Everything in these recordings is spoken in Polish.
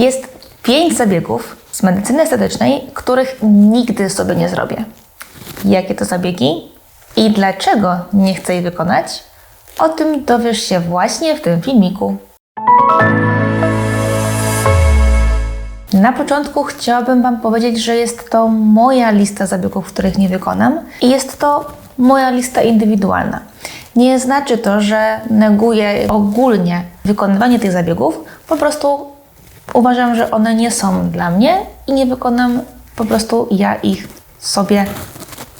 Jest pięć zabiegów z medycyny estetycznej, których nigdy sobie nie zrobię. Jakie to zabiegi i dlaczego nie chcę ich wykonać? O tym dowiesz się właśnie w tym filmiku. Na początku chciałabym Wam powiedzieć, że jest to moja lista zabiegów, których nie wykonam i jest to moja lista indywidualna. Nie znaczy to, że neguję ogólnie wykonywanie tych zabiegów, po prostu uważam, że one nie są dla mnie i nie wykonam po prostu ja ich sobie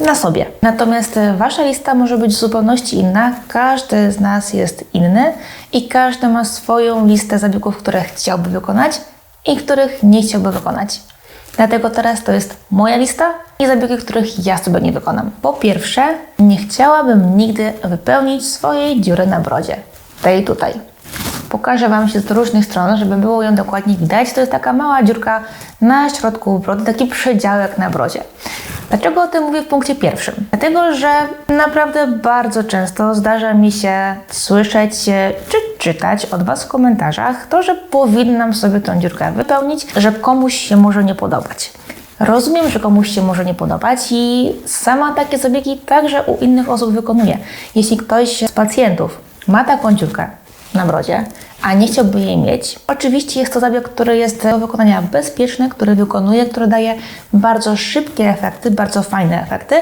na sobie. Natomiast Wasza lista może być w zupełności inna. Każdy z nas jest inny i każdy ma swoją listę zabiegów, które chciałby wykonać i których nie chciałby wykonać. Dlatego teraz to jest moja lista i zabiegi, których ja sobie nie wykonam. Po pierwsze, nie chciałabym nigdy wypełnić swojej dziury na brodzie. Tej tutaj. Pokażę Wam się z różnych stron, żeby było ją dokładnie widać. To jest taka mała dziurka na środku brody, taki przedziałek na brodzie. Dlaczego o tym mówię w punkcie pierwszym? Dlatego, że naprawdę bardzo często zdarza mi się słyszeć e, czy czytać od Was w komentarzach to, że powinnam sobie tą dziurkę wypełnić, że komuś się może nie podobać. Rozumiem, że komuś się może nie podobać i sama takie zabiegi także u innych osób wykonuję. Jeśli ktoś z pacjentów ma taką dziurkę na brodzie, a nie chciałby jej mieć, oczywiście jest to zabieg, który jest do wykonania bezpieczny, który wykonuje, który daje bardzo szybkie efekty, bardzo fajne efekty.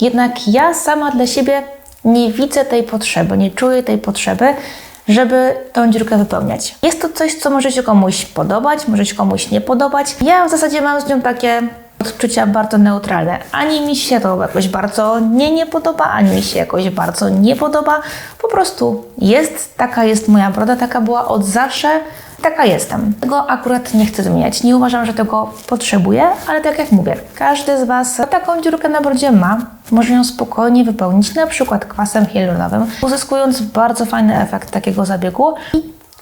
Jednak ja sama dla siebie nie widzę tej potrzeby, nie czuję tej potrzeby, żeby tą dziurkę wypełniać. Jest to coś, co może się komuś podobać, może się komuś nie podobać. Ja w zasadzie mam z nią takie odczucia bardzo neutralne. Ani mi się to jakoś bardzo nie nie podoba, ani mi się jakoś bardzo nie podoba. Po prostu jest, taka jest moja broda, taka była od zawsze, taka jestem. Tego akurat nie chcę zmieniać. Nie uważam, że tego potrzebuję, ale tak jak mówię, każdy z Was taką dziurkę na brodzie ma. Może ją spokojnie wypełnić, na przykład kwasem hialuronowym, uzyskując bardzo fajny efekt takiego zabiegu.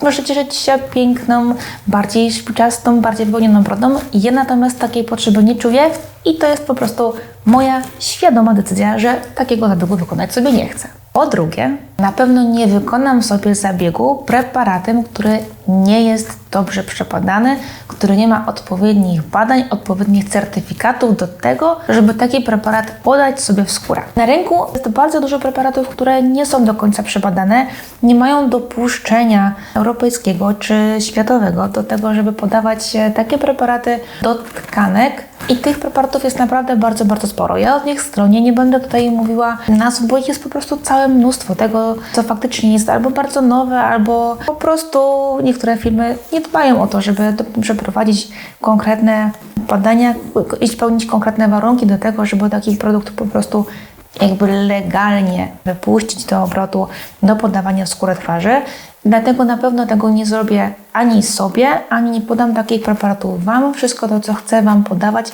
I Możecie cieszyć się piękną, bardziej szpiczastą, bardziej wypełnioną brodą. Ja natomiast takiej potrzeby nie czuję i to jest po prostu moja świadoma decyzja, że takiego zabiegu wykonać sobie nie chcę. Po drugie, na pewno nie wykonam sobie zabiegu preparatem, który nie jest dobrze przebadany, który nie ma odpowiednich badań, odpowiednich certyfikatów do tego, żeby taki preparat podać sobie w skórę. Na rynku jest bardzo dużo preparatów, które nie są do końca przebadane, nie mają dopuszczenia europejskiego czy światowego do tego, żeby podawać takie preparaty do tkanek. I tych preparatów jest naprawdę bardzo, bardzo sporo. Ja od nich stronie nie będę tutaj mówiła nazw, bo ich jest po prostu całe mnóstwo tego, co faktycznie jest albo bardzo nowe, albo po prostu niektóre firmy nie dbają o to, żeby przeprowadzić konkretne badania i spełnić konkretne warunki do tego, żeby taki produkt po prostu jakby legalnie wypuścić do obrotu, do podawania w skórę twarzy. Dlatego na pewno tego nie zrobię ani sobie, ani nie podam takich preparatów Wam. Wszystko to, co chcę Wam podawać,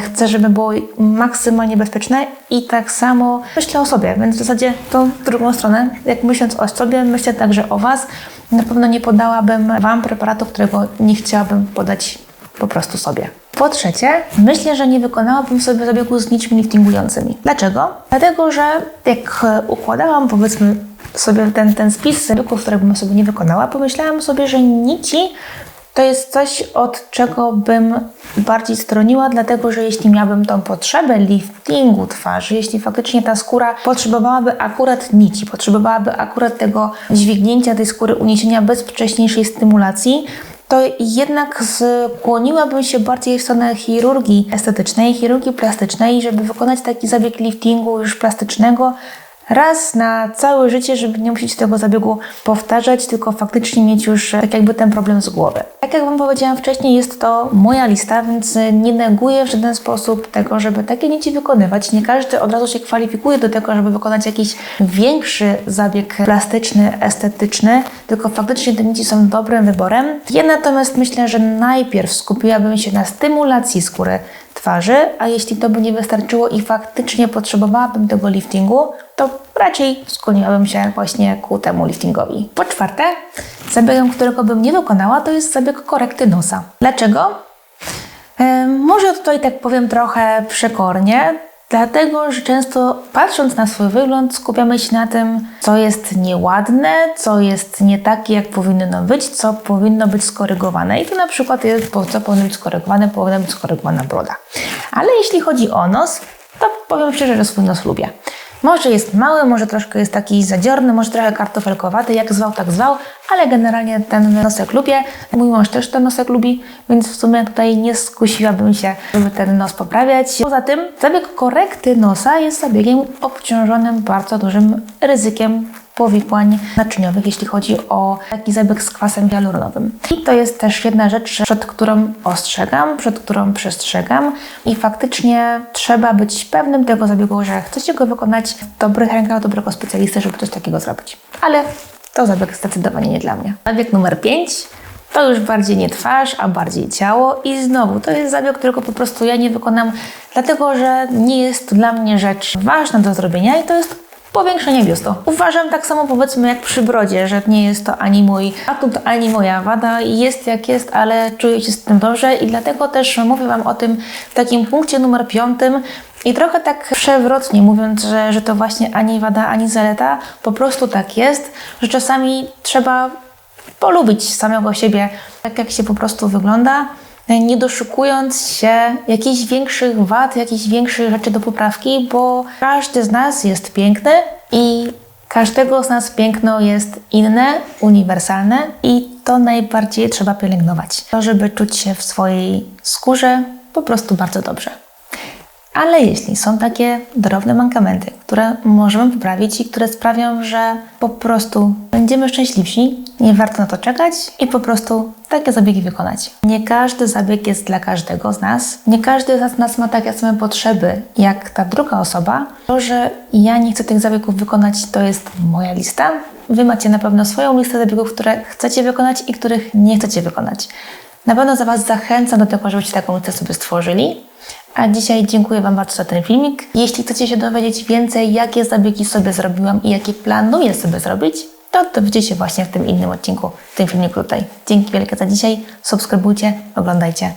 chcę, żeby było maksymalnie bezpieczne i tak samo myślę o sobie, więc w zasadzie tą drugą stronę, jak myśląc o sobie, myślę także o Was. Na pewno nie podałabym Wam preparatu, którego nie chciałabym podać po prostu sobie. Po trzecie, myślę, że nie wykonałabym sobie zabiegu z nićmi liftingującymi. Dlaczego? Dlatego, że jak e, układałam powiedzmy sobie ten, ten spis zabiegów, które bym sobie nie wykonała, pomyślałam sobie, że nici to jest coś, od czego bym bardziej stroniła, dlatego że jeśli miałabym tą potrzebę liftingu twarzy, jeśli faktycznie ta skóra potrzebowałaby akurat nici, potrzebowałaby akurat tego dźwignięcia tej skóry, uniesienia bez wcześniejszej stymulacji, to jednak skłoniłabym się bardziej w stronę chirurgii estetycznej, chirurgii plastycznej, żeby wykonać taki zabieg liftingu już plastycznego raz na całe życie, żeby nie musieć tego zabiegu powtarzać, tylko faktycznie mieć już e, tak jakby ten problem z głowy. Tak jak Wam powiedziałam wcześniej, jest to moja lista, więc e, nie neguję w żaden sposób tego, żeby takie nici wykonywać. Nie każdy od razu się kwalifikuje do tego, żeby wykonać jakiś większy zabieg plastyczny, estetyczny, tylko faktycznie te nici są dobrym wyborem. Ja natomiast myślę, że najpierw skupiłabym się na stymulacji skóry twarzy, a jeśli to by nie wystarczyło i faktycznie potrzebowałabym tego liftingu, to raczej skłoniłabym się właśnie ku temu liftingowi. Po czwarte, zabiegiem, którego bym nie wykonała, to jest zabieg korekty nosa. Dlaczego? Może tutaj tak powiem trochę przekornie. Dlatego, że często patrząc na swój wygląd, skupiamy się na tym, co jest nieładne, co jest nie takie, jak powinno być, co powinno być skorygowane. I to na przykład jest, po co powinno być skorygowane, powinna być skorygowana broda. Ale jeśli chodzi o nos, to powiem szczerze, że swój nos lubię. Może jest mały, może troszkę jest taki zadziorny, może trochę kartofelkowaty, jak zwał, tak zwał, ale generalnie ten nosek lubię. Mój mąż też ten nosek lubi, więc w sumie tutaj nie skusiłabym się, żeby ten nos poprawiać. Poza tym zabieg korekty nosa jest zabiegiem obciążonym bardzo dużym ryzykiem powikłań naczyniowych, jeśli chodzi o taki zabieg z kwasem hialuronowym. I to jest też jedna rzecz, przed którą ostrzegam, przed którą przestrzegam i faktycznie trzeba być pewnym tego zabiegu, że chcecie go wykonać w dobrych rękach dobrego specjalisty, żeby coś takiego zrobić. Ale to zabieg zdecydowanie nie dla mnie. Zabieg numer 5 to już bardziej nie twarz, a bardziej ciało. I znowu, to jest zabieg, którego po prostu ja nie wykonam, dlatego że nie jest to dla mnie rzecz ważna do zrobienia i to jest powiększenie biustu. Uważam tak samo powiedzmy jak przy brodzie, że nie jest to ani mój atut, ani moja wada. Jest jak jest, ale czuję się z tym dobrze i dlatego też mówię Wam o tym w takim punkcie numer piątym, i trochę tak przewrotnie mówiąc, że, że to właśnie ani wada, ani zaleta, po prostu tak jest, że czasami trzeba polubić samego siebie, tak jak się po prostu wygląda, nie doszukując się jakichś większych wad, jakichś większych rzeczy do poprawki, bo każdy z nas jest piękny i każdego z nas piękno jest inne, uniwersalne i to najbardziej trzeba pielęgnować. To, żeby czuć się w swojej skórze po prostu bardzo dobrze. Ale jeśli są takie drobne mankamenty, które możemy poprawić i które sprawią, że po prostu będziemy szczęśliwsi, nie warto na to czekać i po prostu takie zabiegi wykonać. Nie każdy zabieg jest dla każdego z nas. Nie każdy z nas ma takie same potrzeby jak ta druga osoba. To, że ja nie chcę tych zabiegów wykonać, to jest moja lista. Wy macie na pewno swoją listę zabiegów, które chcecie wykonać i których nie chcecie wykonać. Na pewno za Was zachęcam do tego, żebyście taką listę sobie stworzyli. A dzisiaj dziękuję Wam bardzo za ten filmik. Jeśli chcecie się dowiedzieć więcej, jakie zabiegi sobie zrobiłam i jakie planuję sobie zrobić, to dowiecie się właśnie w tym innym odcinku, w tym filmiku tutaj. Dzięki wielkie za dzisiaj. Subskrybujcie, oglądajcie.